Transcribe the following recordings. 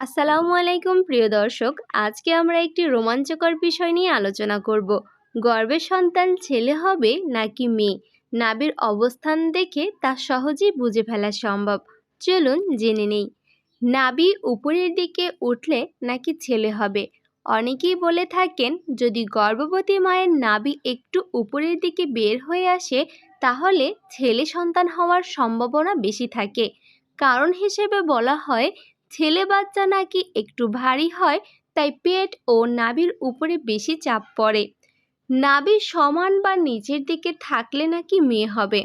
আসসালামু আলাইকুম, প্রিয় দর্শক। আজকে আমরা একটি রোমাঞ্চকর বিষয় নিয়ে আলোচনা করব। গর্ভের সন্তান ছেলে হবে নাকি মেয়ে? নাবির অবস্থান দেখে তা সহজেই বুঝে ফেলা সম্ভব। চলুন জেনে নেই। নাবি উপরের দিকে উঠলে নাকি ছেলে হবে? অনেকেই বলে থাকেন, যদি গর্ভবতী মায়ের নাবি একটু উপরের দিকে বের হয়ে আসে, তাহলে ছেলে সন্তান হওয়ার সম্ভাবনা বেশি থাকে। কারণ হিসেবে বলা হয় ছেলে বাচ্চা নাকি একটু ভারী হয়, তাই পেট ও নাভির উপরে বেশি চাপ পড়ে। নাভি সমান বা নিচের দিকে থাকলে নাকি মেয়ে হবে।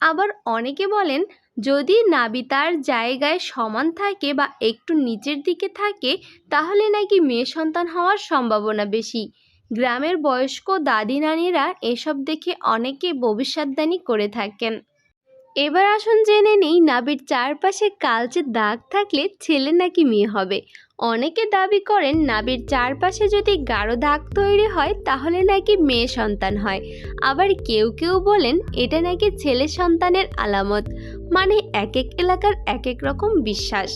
আবার অনেকে বলেন, যদি নাভি তার জায়গায় সমান থাকে বা একটু নিচের দিকে থাকে, তাহলে নাকি মেয়ে সন্তান হওয়ার সম্ভাবনা বেশি। গ্রামের বয়স্ক দাদি নানিরা এসব দেখে অনেকে ভবিষ্যৎদানী করে থাকেন। এবার আসুন জেনে নিই নাভির চারপাশে কালচে দাগ থাকলে ছেলে নাকি মেয়ে হবে। অনেকে দাবি করেন নাভির চারপাশে যদি গাঢ় দাগ তৈরি হয়, তাহলে নাকি মেয়ে সন্তান হয়। আবার কেউ কেউ বলেন এটা নাকি ছেলে সন্তানের আলামত। মানে এক এক এলাকার এক এক রকম বিশ্বাস।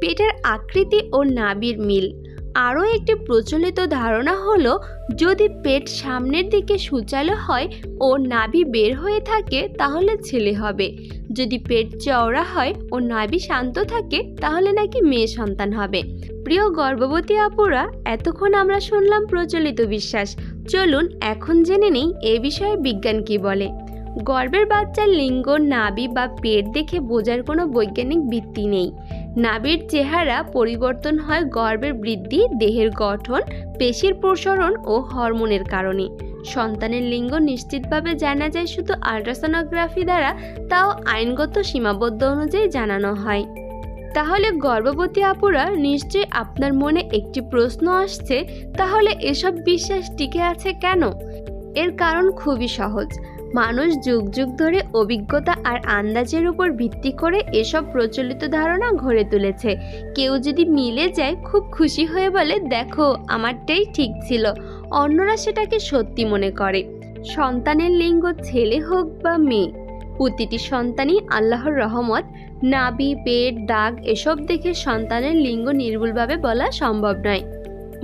পেটের আকৃতি ও নাভির মিল। আরও একটি প্রচলিত ধারণা হলো যদি পেট সামনের দিকে সুচালো হয় ও নাভি বের হয়ে থাকে, তাহলে ছেলে হবে। যদি পেট চওড়া হয় ও নাভি শান্ত থাকে, তাহলে নাকি মেয়ে সন্তান হবে। প্রিয় গর্ভবতী আপুরা, এতক্ষণ আমরা শুনলাম প্রচলিত বিশ্বাস। চলুন এখন জেনে নেই এ বিষয়ে বিজ্ঞান কি বলে। গর্ভের বাচ্চার লিঙ্গ, নাভি বা পেট দেখে বোঝার কোনো বৈজ্ঞানিক ভিত্তি নেই। নাভির চেহারা পরিবর্তন হয় গর্ভের বৃদ্ধি, দেহের গঠন, পেশির প্রসারণ ও হরমোনের কারণে। সন্তানের লিঙ্গ নিশ্চিতভাবে জানা যায় শুধু আল্ট্রাসোনোগ্রাফি দ্বারা, তাও আইনগত সীমাবদ্ধ অনুযায়ী জানানো হয়। তাহলে গর্ভবতী আপুরা নিশ্চয়ই আপনার মনে একটি প্রশ্ন আসছে, তাহলে এসব বিশ্বাস টিকে আছে কেন? এর কারণ খুবই সহজ। মানুষ যুগ যুগ ধরে অভিজ্ঞতা আর আন্দাজের উপর ভিত্তি করে এসব প্রচলিত ধারণা গড়ে তুলেছে। কেউ যদি মিলে যায়, খুব খুশি হয়ে বলে, দেখো, আমারটাই ঠিক ছিল। অন্যরা সেটাকে সত্যি মনে করে। সন্তানের লিঙ্গ ছেলে হোক বা মেয়ে, প্রতিটি সন্তানই আল্লাহর রহমত। নাবি পেট, দাগ, এসব দেখে সন্তানের লিঙ্গ নির্ভুলভাবে বলা সম্ভব নয়।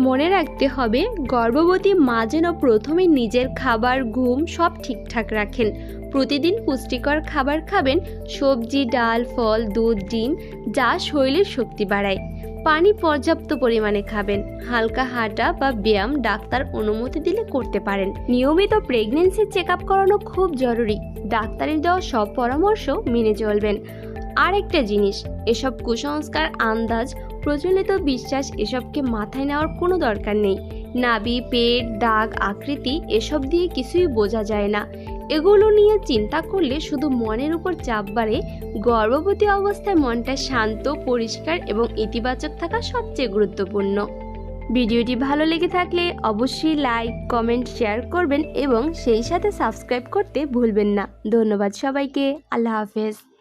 মনে রাখতে হবে, গর্ভবতী মা যেন প্রথমে নিজের খাবার, ঘুম সব ঠিকঠাক রাখেন। প্রতিদিন পুষ্টিকর খাবার খাবেন, সবজি, ডাল, ফল, দুধ, ডিম, যা শরীরের শক্তি বাড়ায়। পানি পর্যাপ্ত পরিমাণে খাবেন, হালকা হাঁটা বা ব্যায়াম ডাক্তার অনুমতি দিলে করতে পারেন। নিয়মিত প্রেগনেন্সি চেক আপ করানো খুব জরুরি, ডাক্তারের দেওয়া সব পরামর্শ মেনে চলবেন। আরেকটা জিনিস, এসব কুসংস্কার, আন্দাজ প্রচলিত বিশ্বাস এসবকে মাথায় নেওয়ার কোনো দরকার নেই। নাবি পেট, দাগ, আকৃতি এসব দিয়ে কিছুই বোঝা যায় না। এগুলো নিয়ে চিন্তা করলে শুধু মনের উপর চাপ বাড়ে, গর্ভবতী অবস্থায় মনটা শান্ত, পরিষ্কার এবং ইতিবাচক থাকা সবচেয়ে গুরুত্বপূর্ণ। ভিডিওটি ভালো লেগে থাকলে অবশ্যই লাইক, কমেন্ট, শেয়ার করবেন এবং সেই সাথে সাবস্ক্রাইব করতে ভুলবেন না। ধন্যবাদ সবাইকে। আল্লাহ হাফেজ।